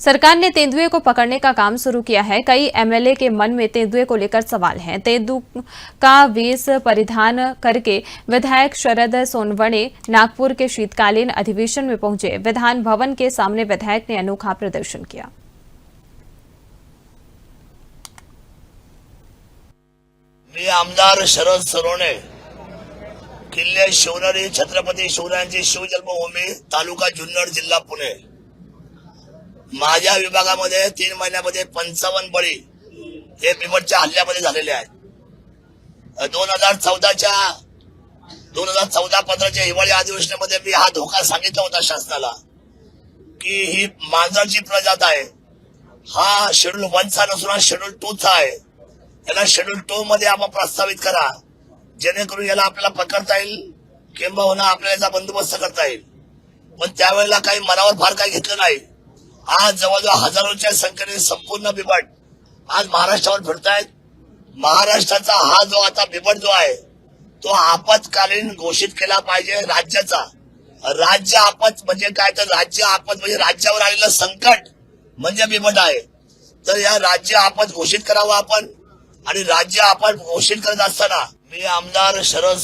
सरकार ने तेंदुए को पकड़ने का काम शुरू किया है। कई एमएलए के मन में तेंदुए को लेकर सवाल हैं। तेंदु का वेश परिधान करके विधायक शरद सोनवणे नागपुर के शीतकालीन अधिवेशन में पहुँचे। विधान भवन के सामने विधायक ने अनोखा प्रदर्शन किया। मी आमदार शरद सरोणे किल्ले तालुका जुन्नर, जिल्हा पुणे. माझ्या विभागामध्ये तीन महिन्यामध्ये पंचावन्न बळी हे बिमटच्या हल्ल्यामध्ये झालेले आहेत. दोन हजार चौदाच्या दोन हजार चौदा पंधराच्या हिवाळी अधिवेशनामध्ये मी हा धोका सांगितला होता शासनाला की ही मांजरची प्रजात आहे हा शेड्यूल वनचा नसून हा शेड्यूल टूचा आहे. याला शेड्यूल टू मध्ये आपण प्रस्तावित करा. जेणेकरून याला आपल्याला पकडता येईल किंबहुना आपल्याला याचा बंदोबस्त करता येईल. पण त्यावेळेला काही मनावर फार काही घेतलं नाही. आज जवळजवळ हजारोच्या संख्येने संपूर्ण बिबट आज महाराष्ट्रावर फिरतायत. महाराष्ट्राचा हा जो आता बिबट जो आहे तो आपत्कालीन घोषित केला पाहिजे राज्याचा. राज्य आपत म्हणजे काय? तर राज्य आपत म्हणजे राज्यावर आलेलं संकट म्हणजे बिबट आहे. तर या राज्य आपत घोषित करावं आपण. आणि राज्य आपत घोषित करत असताना मी आमदार शरद